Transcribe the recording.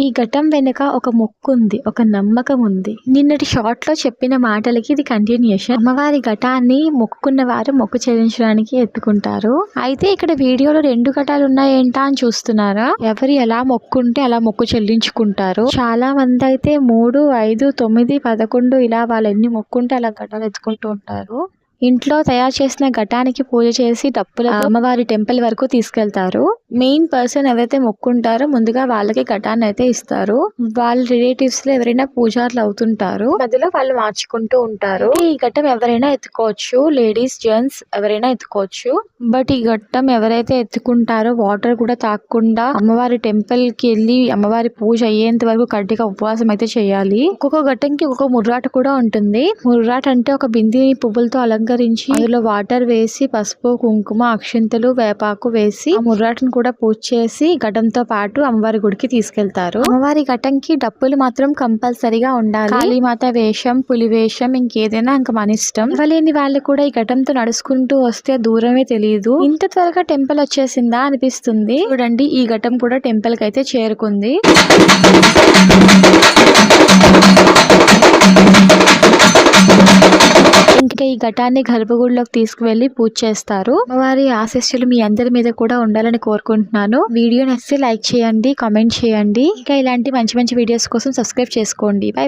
ఈ ఘటం వెనుక ఒక మొక్కు ఉంది ఒక నమ్మకం ఉంది నిన్నటి షార్ట్లో చెప్పిన మాటలకి ఇది కంటిన్యూషన్ అమ్మవారి ఘటాన్ని మొక్కుకున్న వారు మొక్కు చెల్లించడానికి ఎత్తుకుంటారు. అయితే ఇక్కడ వీడియోలో రెండు ఘటాలు ఉన్నాయేంటా అని చూస్తున్నారా? ఎవరు ఎలా మొక్కుంటే అలా మొక్కు చెల్లించుకుంటారు? చాలా మంది అయితే మూడు ఐదు తొమ్మిది పదకొండు ఇలా వాళ్ళు ఎన్ని మొక్కుంటే అలా ఘటాలు ఎత్తుకుంటూ ఉంటారు. ఇంట్లో తయారు చేసిన ఘటానికి పూజ చేసి డప్పుల అమ్మవారి టెంపుల్ వరకు తీసుకెళ్తారు. మెయిన్ పర్సన్ ఎవరైతే మొక్కుంటారో ముందుగా వాళ్ళకి ఘటాన్ని అయితే ఇస్తారు. వాళ్ళ రిలేటివ్స్లో ఎవరైనా పూజారులు అవుతుంటారు. మధ్యలో వాళ్ళు మార్చుకుంటూ ఉంటారు. ఈ ఘట్టం ఎవరైనా ఎత్తుకోవచ్చు. లేడీస్ జెంట్స్ ఎవరైనా ఎత్తుకోవచ్చు. బట్ ఈ ఘట్టం ఎవరైతే ఎత్తుకుంటారో వాటర్ కూడా తాగకుండా అమ్మవారి టెంపుల్కి వెళ్ళి అమ్మవారి పూజ అయ్యేంత వరకు కడ్డిగా ఉపవాసం అయితే చేయాలి. ఒక్కొక్క ఘట్టంకి ఒక్కొక్క ముర్రాట కూడా ఉంటుంది. ముర్రాట అంటే ఒక బింది పువ్వులతో అలంకరించి అందులో వాటర్ వేసి పసుపు కుంకుమ అక్షింతలు వేపాకు వేసి ముర్రాటను కూడా పూజ చేసి ఘటంతో పాటు అమ్మవారి గుడికి తీసుకెళ్తారు. అమ్మవారి ఘటంకి డప్పులు మాత్రం కంపల్సరీగా ఉండాలి. కాళీమాత వేషం పులి వేషం ఇంకేదైనా ఇంకా మన ఇష్టం. ఇవ్వలేని వాళ్ళు కూడా ఈ ఘటంతో నడుచుకుంటూ వస్తే దూరమే తెలియదు ఇంత త్వరగా టెంపుల్ వచ్చేసిందా అనిపిస్తుంది. చూడండి ఈ ఘటం కూడా టెంపుల్కి అయితే చేరుకుంది. ఈ ఘటాన్ని గర్భగుడిలోకి తీసుకువెళ్ళి పూజ చేస్తారు. అమ్మవారి ఆశస్సులు మీ అందరి మీద కూడా ఉండాలని కోరుకుంటున్నాను. వీడియో నచ్చితే లైక్ చేయండి కామెంట్ చేయండి. ఇంకా ఇలాంటి మంచి మంచి వీడియోస్ కోసం సబ్స్క్రైబ్ చేసుకోండి. బై